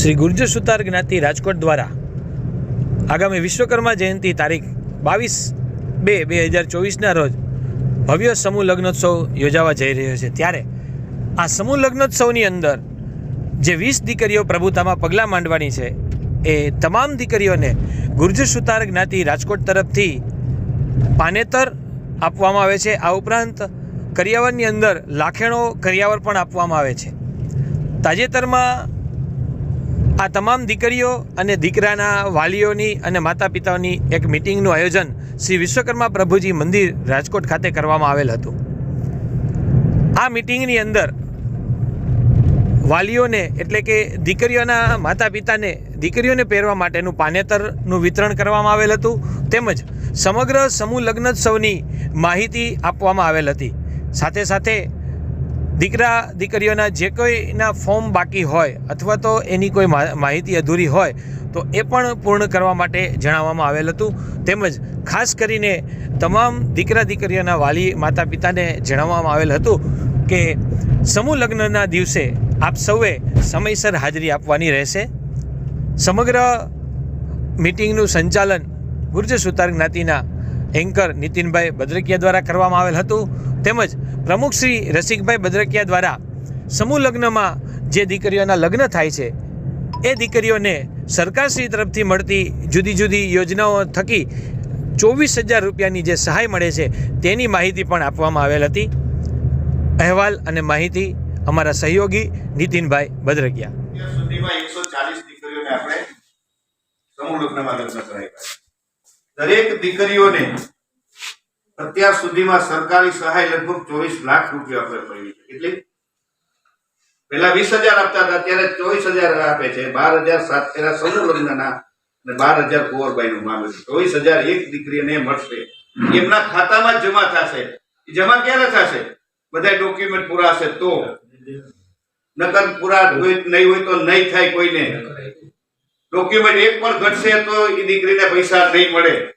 શ્રી ગુર્જર સુતાર જ્ઞાતિ રાજકોટ દ્વારા આગામી વિશ્વકર્મા જયંતિ તારીખ બાવીસ બે બે હજાર ચોવીસના રોજ ભવ્ય સમૂહ લગ્નોત્સવ યોજાવા જઈ રહ્યો છે. ત્યારે આ સમૂહ લગ્નોત્સવની અંદર જે વીસ દીકરીઓ પ્રભુતામાં પગલાં માંડવાની છે, એ તમામ દીકરીઓને ગુર્જર સુતાર જ્ઞાતિ રાજકોટ તરફથી પાનેતર આપવામાં આવે છે. આ ઉપરાંત કરિયાવરની અંદર લાખેણો કરિયાવર પણ આપવામાં આવે છે. તાજેતરમાં આ તમામ દીકરીઓ અને દીકરાના વાલીઓની અને માતા પિતાઓની એક મિટિંગનું આયોજન શ્રી વિશ્વકર્મા પ્રભુજી મંદિર રાજકોટ ખાતે કરવામાં આવેલ હતું. આ મિટિંગની અંદર વાલીઓને એટલે કે દીકરીઓના માતા પિતાને દીકરીઓને પહેરવા માટેનું પાનેતરનું વિતરણ કરવામાં આવેલ હતું. તેમજ સમગ્ર સમૂહ લગ્નોત્સવની માહિતી આપવામાં આવેલ હતી. સાથે સાથે દીકરા, દીકરીઓના જે કોઈના ફોર્મ બાકી હોય અથવા તો એની કોઈ માહિતી અધૂરી હોય, તો એ પણ પૂર્ણ કરવા માટે જણાવવામાં આવેલ હતું. તેમજ ખાસ કરીને તમામ દીકરા, દીકરીઓના વાલી માતા પિતાને જણાવવામાં આવેલ હતું કે સમૂહ લગ્નના દિવસે આપ સૌએ સમયસર હાજરી આપવાની રહેશે. સમગ્ર મિટિંગનું સંચાલન ગુર્જર સુતાર જ્ઞાતિના એન્કર નીતિનભાઈ બદ્રકિયા દ્વારા કરવામાં આવેલ હતું. તેમજ પ્રમુખ શ્રી રસિકભાઈ બદ્રકિયા દ્વારા સમૂહ લગ્નમાં જે દીકરીઓના લગ્ન થાય છે, એ દીકરીઓને સરકારશ્રી તરફથી મળતી જુદી જુદી યોજનાઓ થકી ચોવીસ હજાર રૂપિયાની જે સહાય મળે છે, તેની માહિતી પણ આપવામાં આવેલ હતી. અહેવાલ અને માહિતી અમારા સહયોગી નીતિનભાઈ બદ્રકિયા દરેક દીકરીઓને અત્યાર સુધીમાં સરકારી સહાય લગભગ ચોવીસ લાખ રૂપિયા આપણે પડી કેટલી? પેલા વીસ હજાર આપતા હતા ત્યારે ચોવીસ હજાર આપે છે. બાર હજાર સાત, પેલા સમૂહ લગ્નના અને બાર હજાર કુંવરબાઈ નું મામલું ચોવીસ હજાર એક દીકરીને મળશે. એમના ખાતામાં જમા થશે. જમા ક્યારે થશે? બધા ડોક્યુમેન્ટ પૂરા હશે તો. નકર પૂરા નહીં હોય તો નહીં થાય કોઈને. ડોક્યુમેન્ટ એક પણ ઘટશે તો એ દીકરીને પૈસા નહીં મળે.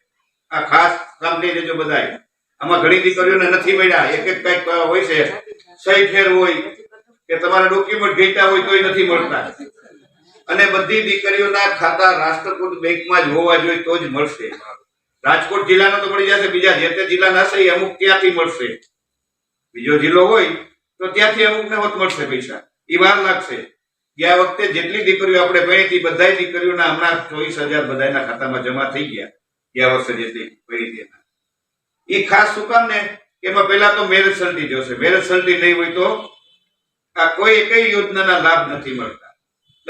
આ ખાસ સાંભળી લેજો બધાય. આમાં ઘણી દીકરીઓને નથી મળ્યા. એક એક કંઈક હોય છે. સહી ફેર હોય કે તમારા ડોક્યુમેન્ટ ઘટ્યા હોય તોય નથી મળતા. અને બધી દીકરીઓના ખાતા રાષ્ટ્રકૂટ બેંકમાં જ હોવા જોઈએ તો જ મળશે. રાજકોટ જિલ્લાનો તો મળી જશે, બીજા જે તે જિલ્લાના હશે અમુક ત્યાંથી મળશે. બીજો જિલ્લો હોય તો ત્યાંથી અમુકને હોત મળશે પૈસા. એ વાર લાગશે. ગયા વખતે જેટલી દીકરીઓ આપણે ભણી હતી, બધાય દીકરીઓના હમણાં ચોવીસ હજાર બધાના ખાતામાં જમા થઈ ગયા. ગયા વર્ષે જેટલી ભણી હતી એ ખાસ શું કામ ને? એમાં પહેલા તો મેરેજ સર્ટી જોશે. મેરેજ સર્ટી નહીં હોય તો આ કોઈ કઈ યોજનાના લાભ નથી મળતા.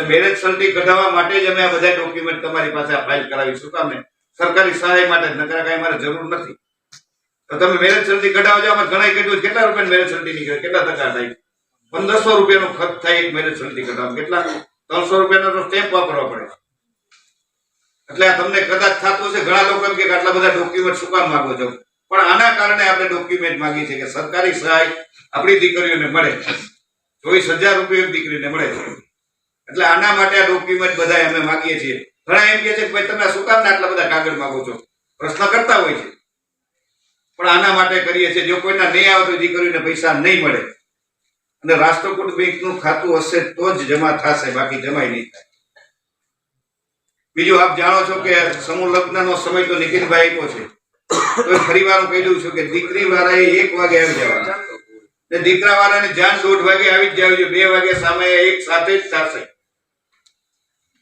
મેરેજ સલ્ટી કઢાવવા માટે જ અમે આ બધા ડોક્યુમેન્ટ તમારી પાસે આ ફાઇલ કરાવી શું કામ ને? સરકારી સહાય માટે નકરા કાંઈ મારે જરૂર નથી. તો તમે મેરેજ સર્ટી કઢાવજો. આમાં ઘણા કેટલું કેટલા રૂપિયા મેરેજ સલ્ટી નીકળે? કેટલા ટકા થાય? પંદરસો રૂપિયાનો ખર્ચ થાય એક મેરેજ સલ્ટી કઢાવવા કેટલા? ત્રણસો રૂપિયાનો તો સ્ટેમ્પ વાપરવા પડે. એટલે તમને કદાચ થતું છે ઘણા લોકો એમ કે આટલા બધા ડોક્યુમેન્ટ શું કામ માંગો છો? પણ આના કારણે આપણે ડોક્યુમેન્ટ માંગીએ છીએ કે સરકારી સહાય આપણી દીકરીઓને મળે ચોવીસ હજાર રૂપિયા દીકરીને મળે એટલે આના માટે આ ડોક્યુમેન્ટ બધા અમે માંગીએ છીએ. ઘણા એમ કહે છે કે ભાઈ તમે શું કામ આટલા બધા કાગળ માંગો છો? પ્રશ્ન કરતા હોય છે. પણ આના માટે કરીએ છીએ. જો કોઈના નહીં આવે તો દીકરીઓને પૈસા નહીં મળે. અને રાષ્ટ્રકૂટ બેંકનું ખાતું હશે તો જ જમા થશે, બાકી જમાય નહીં થાય. બીજું આપ જાણો છો કે સમૂહ લગ્નનો સમય તો નિખિલભાઈ આપ્યો છે. તો ફરી વાર હું કહી છું કે દીકરી વાળાએ એક વાગે આવી જવાનું. ને દીકરા વાળાને જાન દોઢ વાગે આવી જ જવું બે વાગે સામે એક સાથે જ થશે.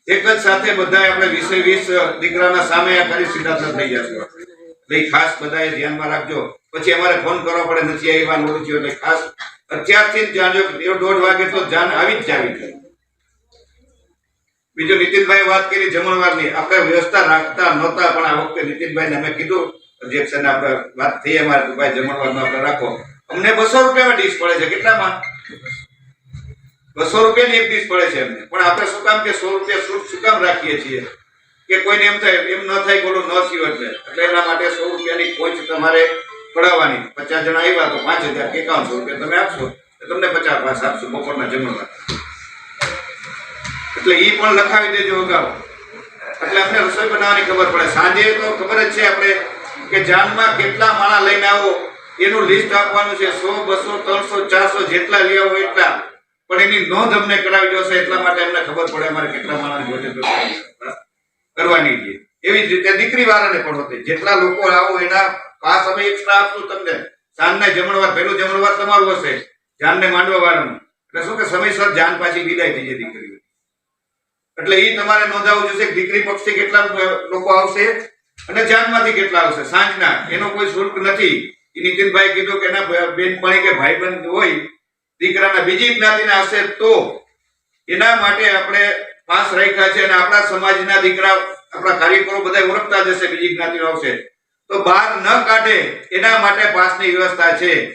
એક જ સાથે બધા આપણે વીસે વીસ દીકરાના સામે કરી સીધા થઈ જશે એટલે ખાસ બધાએ ધ્યાનમાં રાખજો. પછી અમારે ફોન કરવો પડે, નથી આવ્યા નોડું થયું એટલે ખાસ અત્યારથી જ જાણજો કે દોઢ વાગે તો જાન આવી જ જાવી જોઈએ. બીજું નીતિનભાઈ વાત કરી જમણવારની. આપણે વ્યવસ્થા રાખતા નહોતા, પણ આ વખતે નીતિનભાઈને અમે કીધું અધ્યક્ષને આપણે વાત થઈ અમારે કે ભાઈ જમણવારનો આપણે રાખો. અમને બસો રૂપિયામાં ડીશ પડે છે, કેટલામાં? બસો રૂપિયાની એક ડીશ પડે છે અમને. પણ આપણે શું કામ કે સો રૂપિયા છૂટ શું કામ રાખીએ છીએ? કે કોઈને એમ થાય, એમ ન થાય બોલો ન થયું એટલે. એટલે એના માટે સો રૂપિયાની કોચ તમારે પડાવવાની. પચાસ જણા આવ્યા તો પાંચ હજાર એકાવનસો રૂપિયા તમે આપશો. તમને પચાસ પાસ આપશો બપોરના જમણવાર. એટલે એ પણ લખાવી દેજો અગાઉ. એટલે અમને રસોઈ બનાવવાની ખબર પડે. સાંજે તો ખબર જ છે આપણે કે જાનમાં કેટલા માણા લઈને આવો, એનું લિસ્ટ આપવાનું છે. સો, બસો, ત્રણસો, ચારસો જેટલા લેવા હોય એટલા. પણ એની નોંધ અમને કરાવી જોશે એટલા માટે અમને ખબર પડે અમારે કેટલા માણસ કરવાની છે. એવી જ રીતે દીકરી વાળાને પણ હોતી. જેટલા લોકો આવો, એના પાસ અમે એક્સ્ટ્રા આપશું તમને. સાંજના જમણવાર, પહેલું જમણવાર તમારું હશે. જાનને માંડવા વાળાનું. એટલે શું કે સમયસર જાન પાછી વિદાય થઈ જાય દીકરીઓ એટલે એ તમારે નોંધાવવું કે દીકરી પક્ષથી કેટલા લોકો આવશે. અને જાનમાંથી કેટલા આવશે? સાંજના. એનો કોઈ શુલ્ક નથી. એ નીતિનભાઈ કીધું કે એના બેનપણી કે ભાઈ બંધ હોય, દીકરાના બીજી જ્ઞાતિના હશે તો એના માટે આપણે પાસ રાખ્યા છે અને આપણા સમાજના દીકરા, આપણા કાર્યકરો બધા ઓળખતા જશે બીજી જ્ઞાતિનો આવશે. તો બહાર ન કાઢે એના માટે પાસની વ્યવસ્થા છે.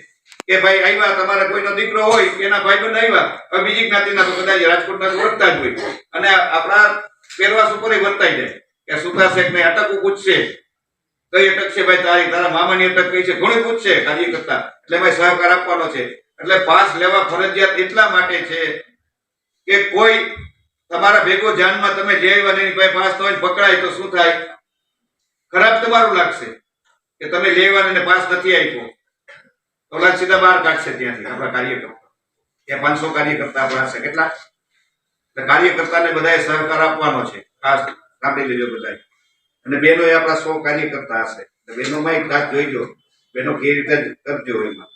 કે ભાઈ આવ્યા તમારા કોઈનો દીકરો હોય, એના ભાઈબંધ આવ્યા હવે બીજી જ્ઞાતિના તો કદાચ રાજકોટના ઓળખતા જ હોય. અને આપણા પહેરવાસ ઉપર વર્તાઈ જાય. કે સુતા શેખ ને અટકવું પૂછશે. કઈ અટક છે ભાઈ તારી? તારા મામાની અટક કઈ છે? ઘણી પૂછશે કાર્ય કરતા. એટલે ભાઈ સહકાર આપવાનો છે. એટલે પાસ લેવા ફરજિયાત એટલા માટે છે કે કોઈ તમારા ભેગો જાનમાં તમે જે આવ્યા નહીં ભાઈ પાસે ન પકડાય તો શું થાય? ખરાબ તમારું લાગશે કે તમે લેવા ને પાસ નથી આપ્યો. તો ઓલા સીધા બહાર કાઢશે ત્યાંથી આપણા કાર્યકર્તા. ત્યાં પાંચસો કાર્યકર્તા આપણા હશે કેટલા? કાર્યકર્તાને બધાએ સહકાર આપવાનો છે. ખાસ. સાંભળી લેજો બધા અને બહેનો એ આપણા સો કાર્યકર્તા હશે. બહેનોમાં એક ખાસ જોઈજો બહેનો કેવી રીતે કરજો એમાં.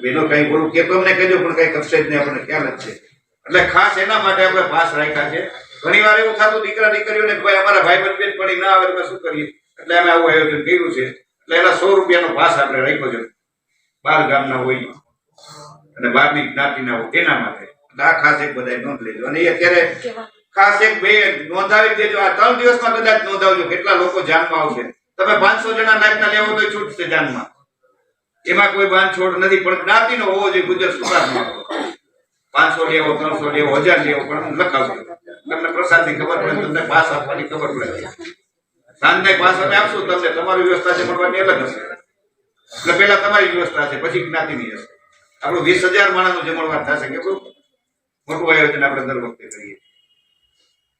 બહેનો કઈ બોલું, કે તો અમને કહેજો, પણ કઈ કરશે જ નહીં, આપણને ખ્યાલ જ છે. એટલે ખાસ એના માટે આપણે પાસ રાખ્યા છે. ઘણી વાર એવું થતું, દીકરા દીકરીઓને કે ભાઈ, અમારા ભાઈ બંધ પડી ના આવે તો શું કરીએ? એટલે અમે આવું આયોજન કર્યું છે. એટલે એના સો રૂપિયાનો પાસ આપણે રાખ્યો છે. બાર ગામના હોય. અને બારની જ્ઞાતિના હોય, એના માટે. આ ખાસ એક બધા નોંધ લેજો. અને એ અત્યારે ખાસ એક બે નોંધાવી દેજો. આ ત્રણ દિવસમાં કદાચ નોંધાવજો. કેટલા લોકો જાનમાં આવશે. તમે પાંચસો જણા નાખના લેવો તો છૂટશે જાનમાં. એમાં કોઈ બાંધ છોડ નથી, પણ જ્ઞાતિનો હોવો જોઈએ ગુજરાત સુધારમાં. પાંચસો લેવો, ત્રણસો લેવો, હજાર લેવો, પણ લખાવજો. તમને પ્રસાદની ખબર પડે તમને પાસ આપવાની ખબર પડે. સાંજના પાસ અમે આપશું તમને. તમારી વ્યવસ્થા છે મળવાની અલગ હશે. એટલે પહેલા તમારી વ્યવસ્થા છે, પછી જ્ઞાતિની હશે. આપણું વીસ હજાર માણસનું જમણવાર થશે કેટલું મોટું આયોજન આપણે દર વખતે કરીએ.